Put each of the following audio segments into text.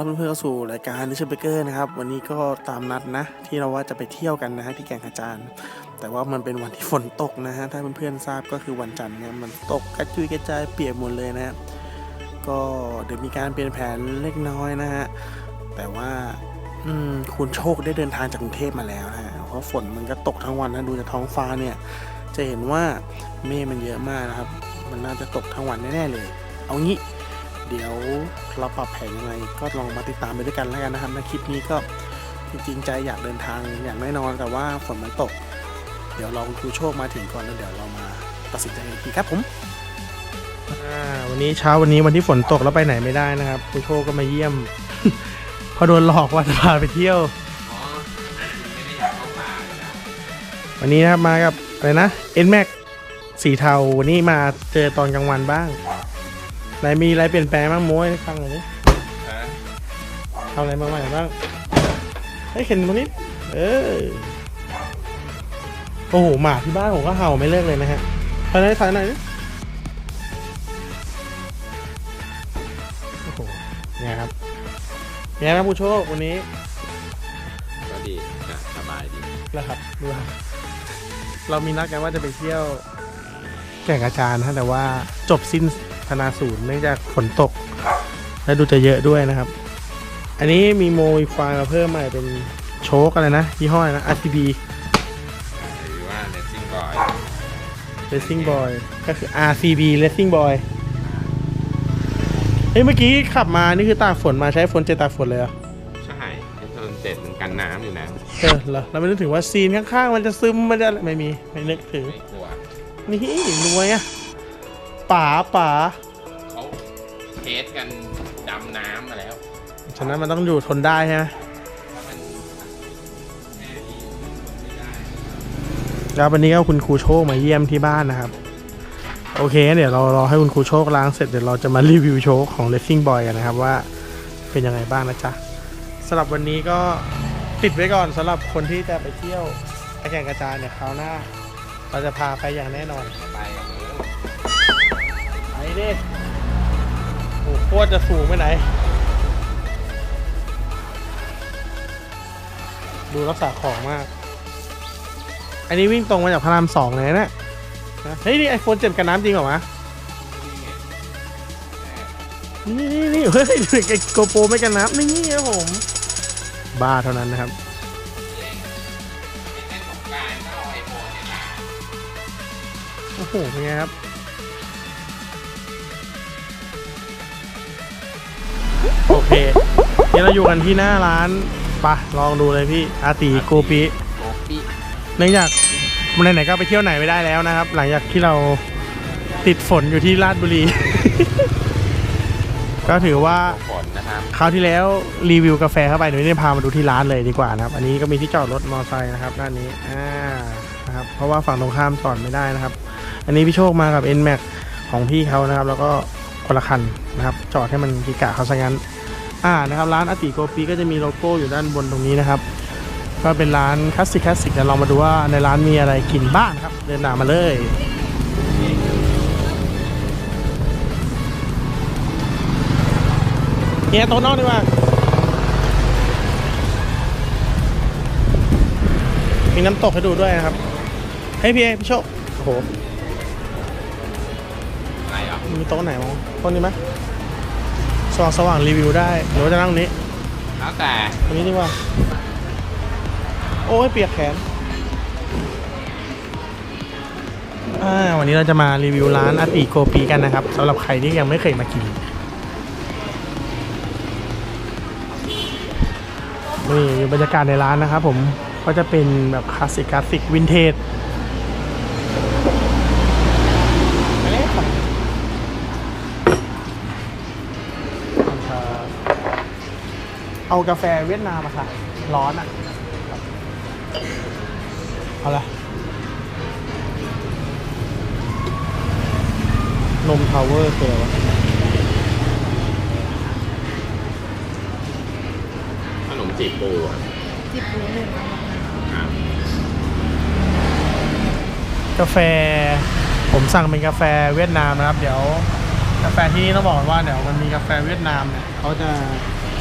รับเพื่อนๆเข้าสู่รายการนิชเบเกอร์นะครับ วันนี้ก็ตามนัดนะ ที่เราว่าจะไปเที่ยวกันนะฮะที่แก่งขจานแต่ว่ามันเป็นวันที่ฝนตกนะฮะ ถ้าเพื่อนๆทราบก็คือวันจันทร์เนี่ยมันตกกระจุยกระจายเปียกหมดเลยนะฮะ ก็เดี๋ยวมีการเปลี่ยนแผนเล็กน้อยนะฮะ แต่ว่าอืมคุณโชคได้เดินทางจากกรุงเทพมาแล้วนะฮะ เพราะฝนมันก็ตกทั้งวันนะ ดูจากท้องฟ้าเนี่ย จะเห็นว่าเมฆมันเยอะมากนะครับ มันน่าจะตกทั้งวันแน่ๆเลย เอางี้ เดี๋ยวเราปรับแผนยังไงก็ลองมาติดตามไปด้วยกันแล้วกันนะครับในคลิปนี้ก็จริงๆใจอยากเดินทางอย่างแน่นอนแต่ว่าฝนมันตก เดี๋ยวลองครูโชคมาถึงก่อนแล้วเดี๋ยวเรามาตัดสินใจกันอีกทีครับผมวันนี้เช้าวันนี้วันที่ฝนตกแล้วไปไหนไม่ได้นะครับครูโชคก็มาเยี่ยมเพอโดนหลอกว่าจะพาไปเที่ยวยวันนี้นะครับมากับอะไรนะ N Max สีเทาวันนี้มาเจอตอนกลางวันบ้าง ไหนมีอะไรเปลี่ยนแปลงบ้างโม้ให้ฟังหน่อยดิเออทำอะไรมาใหม่บ้างเฮ้ยเข็นตรงนี้เออโอ้โหหมาที่บ้านผมก็เห่าไม่เลิกเลยนะฮะถอยหน่อยถอยหน่อยดิโอ้โหไงครับไงครับผู้โชควันนี้ก็ดีนะสบายดีแล้วครับดูครับเรามีนัดกันว่าจะไปเที่ยว แก่งกระจานนะฮะแต่ว่าจบสิ้น ธนาศูนย์เนื่องจากฝนตก และดูจะเยอะด้วยนะครับ อันนี้มีโมอีควายมาเพิ่มใหม่เป็นโชคอะไรนะยี่ห้ออะไรนะ RCB หรือว่าเลสซิ่งบอย Racing Boy ก็คือ RCB Racing Boy เฮ้ยเมื่อกี้ขับมานี่คือตากฝนมาใช้ฝนเจตากฝนเลยเหรอใช่ไอโซนเจ็ดมันกันน้ำอยู่นะเออเหรอเราไม่นึกถึงว่าซีนข้างๆ มันจะซึมมันจะอะไรไม่มี ไม่นึกถึงไม่กลัว นี่รวยอะ ป๋าป๋าเขาเทสกันดำน้ำมาแล้วฉะนั้นมันต้องอยู่ทนได้ใช่ไหมถ้ามันแม่ดีไม่ได้แล้ววันนี้ก็คุณครูโชคมาเยี่ยมที่บ้านนะครับ โอเคงั้นเดี๋ยวเรารอให้คุณครูโชคล้างเสร็จเดี๋ยวเราจะมารีวิวโชคของ Racing Boy กันนะครับว่าเป็นยังไงบ้างนะจ๊ะสำหรับวันนี้ก็ติดไว้ก่อนสำหรับคนที่จะไปเที่ยวไปแข่งกระจายเนี่ยคราวหน้า เราจะพาไปอย่างแน่นอนไปกับมือไป ดิโอ้โหโคตรจะสูงไปไหน ดูรักษาของมาก อันนี้วิ่งตรงมาจากพระรามสองเลยนะเนี่ยนะเฮ้ยนี่ไอโฟนเจ็บกับน้ำจริงเหรอวะนี่นี่นี่เฮ้ยไอโกโปรไม่กันน้ำนี่ครับผม บ้าเท่านั้นนะครับเล่นสงกรารก็เอาไอโฟนเนี่ยนะโอ้โหเป็นไงครับ โอเคนี่เราอยู่กันที่หน้าร้านไปะลองดูเลยพี่อาตีโกปิโกปี้เนื่องจากไหนๆก็ไปเที่ยวไหนไม่ได้แล้วนะครับ หลังจากที่เราติดฝนอยู่ที่ราชบุรี ก็ถือว่าฝนนะครับคราวที่แล้วรีวิวกาแฟเข้าไปหนูไม่ได้พามาดูที่ร้านเลยดีกว่านะครับ อันนี้ก็มีที่จอดรถมอเตอร์ไซค์นะครับด้านนี้อ่านะครับ เพราะว่าฝั่งตรงข้ามจอดไม่ได้นะครับ อันนี้พี่โชคมากับ N Max ของพี่เขานะครับ แล้วก็ คนละคันนะครับ จอดให้มันกิกะเขาซะงั้น อ่านะครับ ร้านอาติโกปีก็จะมีโลโก้อยู่ด้านบนตรงนี้นะครับ ก็เป็นร้านคลาสสิกคลาสสิกเดี๋ยวเรามาดูว่าในร้านมีอะไรกินบ้างครับ เดินหนามาเลยเฮียโต๊ะนอกดีกว่ามีน้ำตกให้ดูด้วยนะครับ ให้ยพี่เอพี่โชคโอ้โห มีโต๊ะไหนมั้งโต๊ะนี้ไหมสว่างสว่างรีวิวได้หรือว่าจะนั่งตรงนี้แล้วแต่ตรงนี้ดีกว่า โอ้ยเปียกแขนอ่าวันนี้เราจะมารีวิวร้านอาติโกปีกันนะครับสำหรับใครที่ยังไม่เคยมากินนี่อยู่บรรยากาศในร้านนะครับผมก็จะเป็นแบบคลาสสิกคลาสสิกวินเทจไปเลยครับ เอากาแฟเวียดนามมาค่ะ ร้อนอะเอาละนมทาวเวอร์คืออะไรวะขนมจีบปูอะจิบหมูหนึ่งเอามาครับกาแฟ ผมสั่งเป็นกาแฟเวียดนามนะครับ เดี๋ยว กาแฟที่นี่ต้องบอกก่อนว่าเดี๋ยวมันมีกาแฟเวียดนามเนี่ยเขาจะ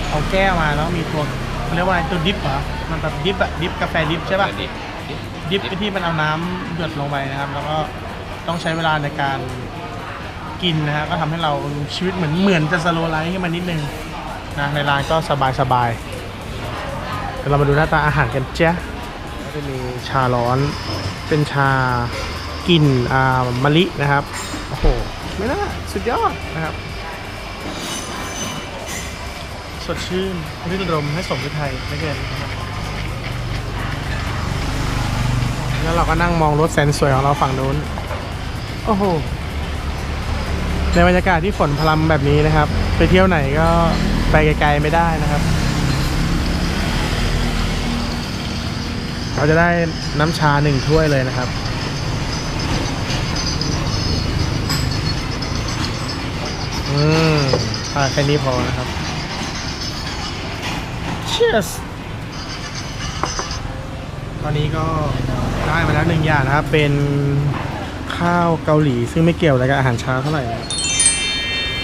เอาแก้วมาแล้วมีตัวเขาเรียกว่าอะไรตัวดิฟเหรอมันแบบดิฟอะดิฟกาแฟดิฟใช่ปะดิบดิฟที่มันเอาน้ำเดือดลงไปนะครับ แล้วก็ต้องใช้เวลาในการกินนะฮะก็ทำให้เราชีวิตเหมือนเหมือนจะสโลไลท์ขึ้นมานิดนึงนะในร้านก็สบายสบายๆเดี๋ยวเรามาดูหน้าตาอาหารกันจ้ะก็จะมีชาร้อนเป็นชากลิ่นอ่ามะลินะครับโอ้โหไม่น่าสุดยอดนะครับ สดชื่นรื่นรมให้สมฤทัยไม่เกินนะครับแล้วเราก็นั่งมองรถแสนสวยของเราฝั่งนู้น โอ้โห ในบรรยากาศที่ฝนพรำแบบนี้นะครับ ไปเที่ยวไหนก็ไปไกลๆไม่ได้นะครับ เราจะได้น้ำชาหนึ่งถ้วยเลยนะครับอืมอแค่นี้พอนะครับ Cheers ตอนนี้ก็ได้มาแล้วหนึ่งอย่างนะครับ เป็นข้าวเกาหลี ซึ่งไม่เกี่ยวอะไรกับอาหารเช้าเท่าไหร่นะครับ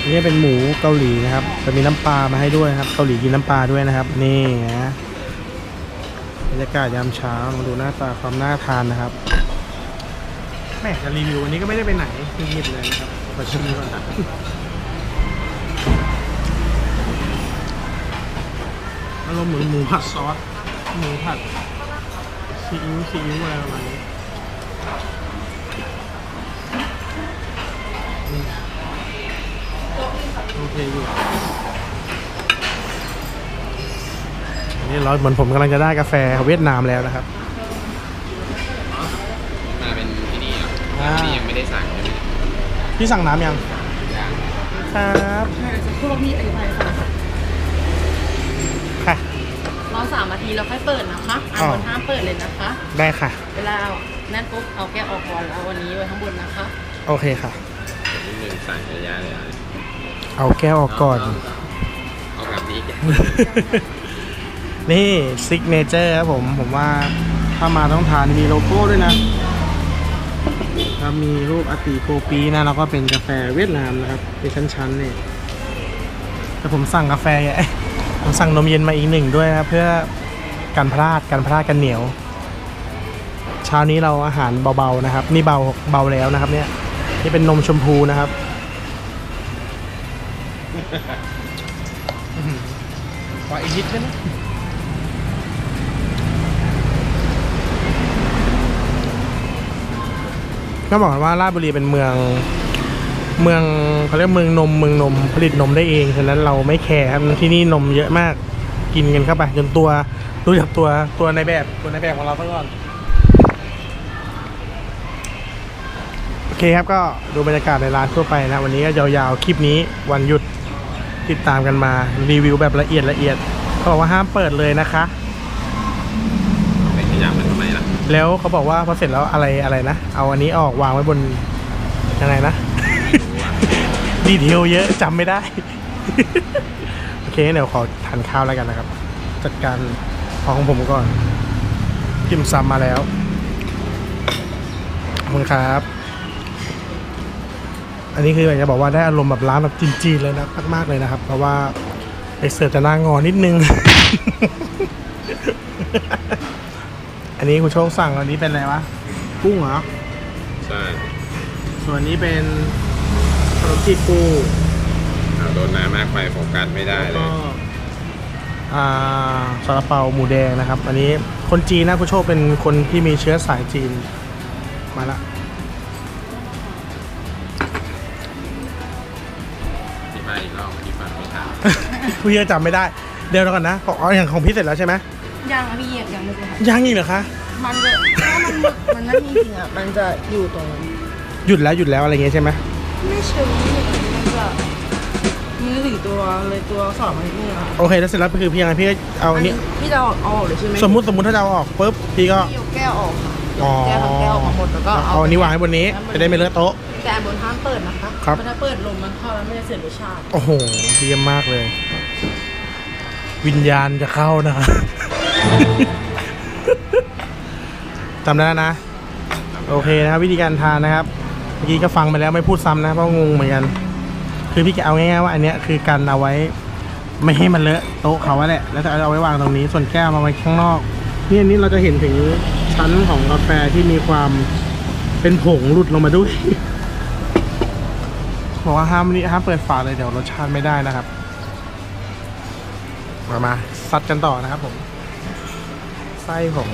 อันนี่เป็นหมูเกาหลีนะครับจะมีน้ำปลามาให้ด้วยครับ เกาหลีกินน้ำปลาด้วยนะครับ นี่นะบรรยากาศยามเช้ามาดูหน้าตาความน่าทานนะครับแม่จะรีวิววันนี้ก็ไม่ได้ไปไหนเงียบเลยนะครับมาชิมก่อนารมณ์เหมือนหมูผัดซอสหมูผัดซีอิ๊วซีอิ๊วอะไรประมาณนี้อืมโอเคอยู่อันนี้ร้อยเหมือนผมกำลังจะได้กาแฟเวียดนามแล้วนะครับ มาเป็นที่นี่เหรออ่า ที่ยังไม่ได้สั่งใช่ไหมพี่สั่งน้ำยังยังครับ พวกพี่อธิบายฟังค่ะค่ะ รอสามนาทีแล้วค่อยเปิดนะคะอ่าอ๋อบนห้ามเปิดเลยนะคะ ได้ค่ะ เวลานั่นปุ๊บเอาแก้วออกก่อนแล้วเอาวันนี้ไว้ข้างบนนะคะ โอเคค่ะเดี๋ยวนิดนึงสั่งระยะเลยอะเอาแก้วออกก่อน เอาแบบนี้แกนี่ซิกเนเจอร์ครับผม ผมว่าถ้ามาต้องทานมีโลโก้ด้วยนะแล้วมีรูปอาติโกปีนะแล้วก็เป็นกาแฟเวียดนามนะครับเป็นชั้นๆนี่แต่ผมสั่งกาแฟเอ้ย ผมสั่งนมเย็นมาอีกหนึ่งด้วยนะครับเพื่อกันพลาดกันพลาดกันเหนียว เช้านี้เราอาหารเบาๆนะครับ นี่เบาเบาแล้วนะครับ เนี่ยนี่เป็นนมชมพูนะครับอื้อหือขออีกนิดได้ไหมก็บอกกันว่าราชบุรีเป็นเมือง เมืองเขาเรียกเมืองนมเมืองนมผลิตนมได้เองฉะนั้นเราไม่แคร์ครับที่นี่นมเยอะมากกินกันเข้าไปจนตัวดูจากตัวตัวในแบบตัวในแบบของเราซะก่อนโอเคครับก็ดูบรรยากาศในร้านทั่วไปนะ วันนี้ก็ยาวๆคลิปนี้วันหยุดติดตามกันมารีวิวแบบละเอียดละเอียดเขาบอกว่าห้ามเปิดเลยนะคะไปขยับมันทำไมล่ะแล้วเขาบอกว่าพอเสร็จแล้วอะไรอะไรนะ เอาอันนี้ออกวางไว้บนยังไงนะ ดีเทลเยอะจำไม่ได้ โอเคเดี๋ยวขอทานข้าวแล้วกันนะครับ จัดการของผมก่อนกิมซัมมาแล้วขอบคุณครับ อันนี้คืออยากจะบอกว่าได้อารมณ์แบบร้านแบบจีนๆเลยนะมากๆเลยนะครับ เพราะว่าไอเสิร์ฟจะหน้างอนิดนึง อันนี้คุณโชคสั่งอันนี้เป็นอะไรวะกุ้งเหรอ ใช่ ส่วนนี้เป็นข นมจีบปูเอาโดนน้ำมากไปโฟกัสไม่ได้เลก็ยอ่าซาลาเปาหมูแดงนะครับ อันนี้คนจีนนะคุณโชคเป็นคนที่มีเชื้อสายจีนมาละที่มาอีกรอบที่ฟังไม่ทันพี่ก็จำไม่ได้ เดี๋ยวก่อนนะของอ๋ออย่างของพี่เสร็จแล้วใช่ไหมยังค่ะพี่ยังไม่เลยค่ะยังอีกเหรอคะ มันจะถ้ามันมันนั่นจริงๆอะ มันจะอยู่ตรงนั้นหยุดแล้วหยุดแล้วอะไรเงี้ยใช่ไหม ไม่เชิงไม่เชิงมันจะมีถึงตัวเลยตัวสอบมันนี่ค่ะโอเคแล้วเสร็จแล้วคือพี่ยังไงพี่ก็เอาอันนี้ พี่จะเอาออกเลยใช่ไหมสมมุติสมมุติถ้าจะเอาออกปุ๊บพี่ก็พี่เอาแก้วออกค่ะอ๋อแก้วทั้งแก้วออกมาหมดแล้วก็เอาอันนี้วางไว้บนนี้จะได้ไม่เลอะโต๊ะ แต่อันบนห้ามเปิดนะคะครับ เพาะถ้าเปิดลมมันเข้าแล้วไม่จะเสียรสชาติโอ้โหเยี่ยมมากเลย วิญญาณจะเข้านะคะจำได้แล้วนะ โอเคนะครับวิธีการทานนะครับเมื่อกี้ก็ฟังไปแล้วไม่พูดซ้ำนะเพราะงงเหมือนกัน คือพี่แกเอาง่ายๆว่าอันเนี้ยคือการเอาไว้ ไม่ให้มันเลอะโต๊ะเขาอะแหละแล้วจะเอาไว้วางตรงนี้ ส่วนแก้วมาไว้ข้างนอกนี่อันนี้เราจะเห็นถึงชั้นของกาแฟที่มีความเป็นผงหลุดลงมาด้วยบอกว่าห้ามนี่ห้ามเปิดฝาเลยเดี๋ยวรสชาติไม่ได้นะครับมามาซัดกันต่อนะครับผม ไส้ของ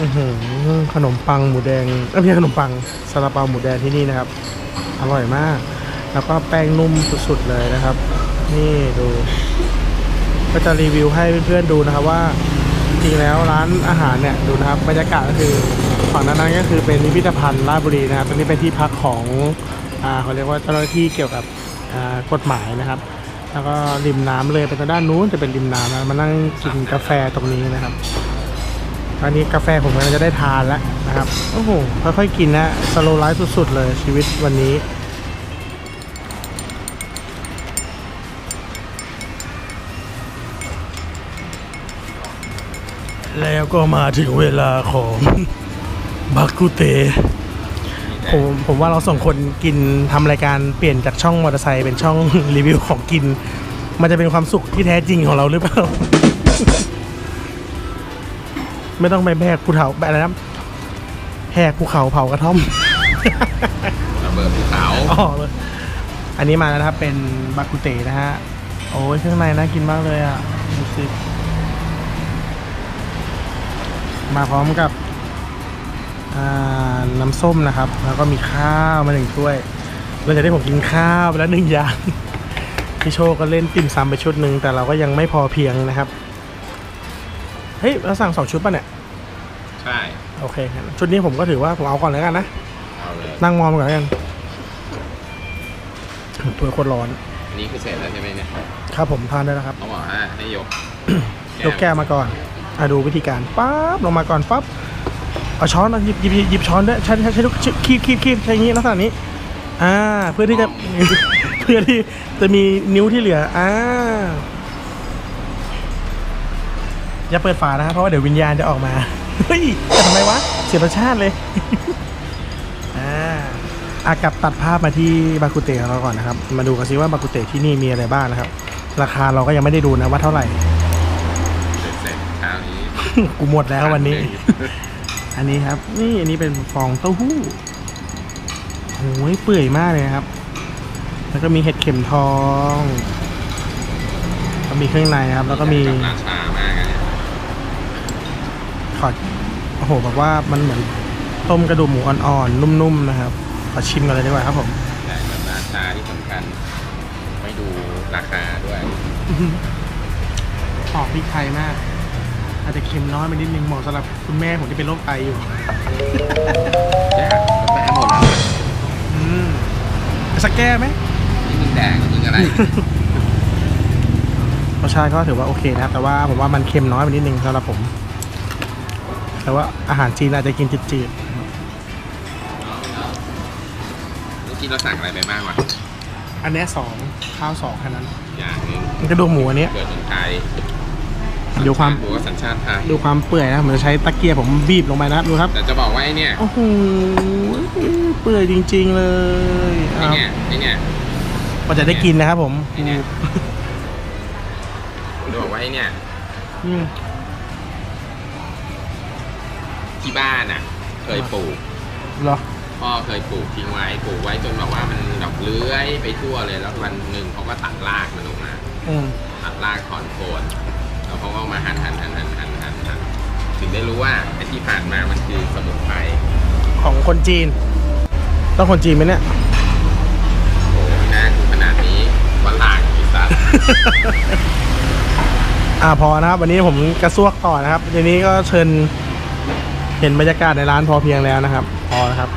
อือหือขนมปังหมูแดงเอ้ยไม่ใช่ขนมปังซาลาเปาหมูแดงที่นี่นะครับ อร่อยมาก แล้วก็แป้งนุ่มสุดๆเลยนะครับ นี่ดู ก็จะรีวิวให้เพื่อนๆดูนะครับว่าจริงๆแล้วร้านอาหารเนี่ยดูนะครับบรรยากาศก็คือฝั่งนั้นก็คือเป็นพิพิธภัณฑ์ราชบุรีนะครับตรงนี้เป็นที่พักของอ่าเขาเรียกว่าเจ้าหน้าที่เกี่ยวกับอ่ากฎหมายนะครับ แล้วก็ริมน้ำเลยเป็นทางด้านนู้นจะเป็นริมน้ำนะมานั่งกินกาแฟตรงนี้นะครับ อนนี้กาแฟผมกำลังจะได้ทานแล้วนะครับ โอ้โห ค่อยๆกินนะสโลไลฟ์สุดๆเลยชีวิตวันนี้ แล้วก็มาถึงเวลาของบักกุเตผมผมว่าเราสองคนกินทำรายการเปลี่ยนจากช่องมอเตอร์ไซค์เป็นช่องรีวิวของกิน มันจะเป็นความสุขที่แท้จริงของเราหรือเปล่า ไม่ต้องไปแบกภูเขาแบบอะไรนะแหกภูเขาเผากระท่อมระเบิดภูเขาอ๋อเลยอันนี้มาแล้วนะครับเป็นบากุเตนะฮะ โอ้ยข้างในน่ากินมากเลยอะดูสิมาพร้อมกับอ่าน้ำส้มนะครับ แล้วก็มีข้าวมาหนึ่งถ้วยเราจะได้ผมกินข้าวไปแล้วหนึ่งอย่างพี่โชคก็เล่นติ่มซำไปชุดหนึ่งแต่เราก็ยังไม่พอเพียงนะครับ เฮ้ย เราสั่งสองชุดป่ะเนี่ย ใช่โอเคงั้นชุดนี้ผมก็ถือว่าผมเอาก่อนแล้วกันนะ เอาเลยนั่งมองก่อนแล้วกันตัวโคนร้อน อันนี้คือเสร็จแล้วใช่ไหมเนี่ยครับผมทานได้แล้วครับเขาบอกว่าให้ยกยกแก้วมาก่อนอะดูวิธีการปั๊บลงมาก่อนปั๊บเอาช้อนเอาหยิบหยิบหยิบหยิบช้อนด้วยใช้ใช้ใช้ลูกคีบคีบคีบใช้อย่างนี้ลักษณะนี้ อ่า เพื่อที่จะ เพื่อที่จะมีนิ้วที่เหลืออ่าอย่าเปิดฝานะครับเพราะว่าเดี๋ยววิญญาณจะออกมา เฮ้ยแต่ทำไมวะ เสียรสชาติเลย อ่าอากลับตัดภาพมาที่บากุเตะของเราก่อนนะครับ มาดูกันซิว่าบากุเตะที่นี่มีอะไรบ้างนะครับ ราคาเราก็ยังไม่ได้ดูนะว่าเท่าไหร่ เสร็จเสร็จเช้านี้กูหมดแล้ววันนี้ อันนี้ครับ นี่อันนี้เป็นฟองเต้าหู้โอ้ยเปื่อยมากเลยนะครับ แล้วก็มีเห็ดเข็มทองก็มีเครื่องในนะครับ แล้วก็มีกับราชามากอะเนี่ยขอด โอ้โหแบบว่ามันเหมือนต้มกระดูกหมูอ่อนๆ นุ่มๆ นะครับขอชิมกันเลยดีกว่าครับผมแต่กับราชาที่สำคัญ ไม่ดูราคาด้วยหอมพริกไทยมาก อาจจะเค็มน้อยไปนิดนึงเหมาะสำหรับคุณแม่ผมที่เป็นโรคไตอยู่แย่กาแฟหมดแล้วอะอืมสักแก้วไหมนี่มึงแดงหรือมึงอะไรรสชาติก็ถือว่าโอเคนะครับแต่ว่าผมว่ามันเค็มน้อยไปนิดนึงสำหรับผม แต่ว่าอาหารจีนอาจจะกินจืดเมื่อกี้เราสั่งอะไรไปบ้างวะๆอันเนี้ยสองข้าวสองแค่นั้นอย่างหนึงมันกระดูกหมูอันเนี้ย เกิดคนไทยดูความบัวสัญชาติไทยดูความเปื่อยนะผมจะใช้ตะเกียบผมบีบลงไปนะครับดูครับแต่จะบอกว่าไอ้เนี่ยโอ้โหเปื่อยจริง ๆ เลยไอ้เนี่ยไอ้เนี่ยก็จะได้กินนะครับผมไอ้เนี่ยจะบอกว่าไอ้เนี่ยอืม ที่บ้านอะ เคยปลูกเหรอ พ่อเคยปลูกทิ้งไว้ปลูกไว้จนแบบว่ามันดอกเลื้อยไปทั่วเลยแล้ววันหนึ่งเขาก็ตัดรากมันออกมา อืม ตัดรากถอนโคนแล้วเขาก็เอามาหั่นหั่นหั่นหั่นหั่นหั่นหั่นถึงได้รู้ว่าไอ้ที่ผ่านมามันคือสมุนไพรของคนจีน ต้องคนจีนไหมเนี่ย โอ้โหหน้ากูขนาดนี้วันหลางอีสัตว์ อ่าพอนะครับ วันนี้ผมกระซวกต่อนะครับทีนี้ก็เชิญ เห็นบรรยากาศในร้านพอเพียงแล้วนะครับ พอนะครับ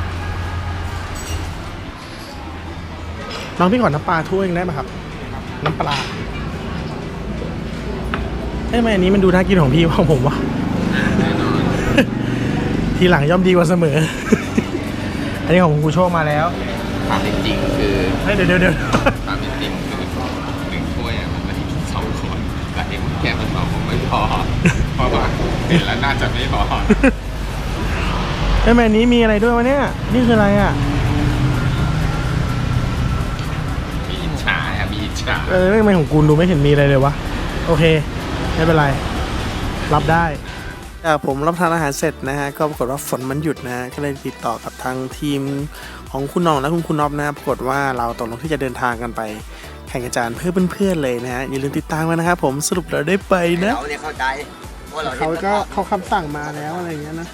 น้องพี่ขอน้ำปลาถ้วยหนึงได้ไหมครับ น้ำปลาเอ้ยทำไมอันนี้มันดูน่ากินของพี่ของผมวะแน่นอนทีหลังย่อมดีกว่าเสมอ อันนี้ของคุณครูโชคมาแล้วความเป็นจริงคือเฮ้ยเดี๋ยวเดี๋ยวเดี๋ยวความเป็นจริงคือหนึ่งถ้วยอะมันไม่ได้กินสองคนแต่เห็นแค่มันสองคงไม่พอเพราะว่าเห็นแล้วน่าจะไม่พอเอ้ยทำไมอันนี้มีอะไรด้วยวะเนี่ย นี่คืออะไรอะ มีอิจฉาอะมีอิจใช่เออทำไมของกูดูไม่เห็นมีอะไรเลยวะ โอเค ไม่เป็นไร รับได้จากผมรับทานอาหารเสร็จนะฮะ ก็ปรากฏว่าฝนมันหยุดนะฮะ ก็เลยติดต่อกับทางทีมของคุณน้องและคุณคุณน็อบนะ ปรากฏว่าเราตกลงที่จะเดินทางกันไป แข่งอาจารย์เพื่อเพื่อนๆเลยนะฮะ อย่าลืมติดตามกันนะครับผมสรุปเราได้ไปนะเราเนี่ยเข้าใจว่าเราเขาก็เขาคำสั่งมาแล้วอะไรอย่างเงี้ยนะ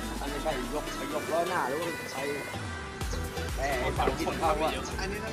หน้าหรือว่าใช้แต่ฝั่งกินข้าวว่า อันนี้นะ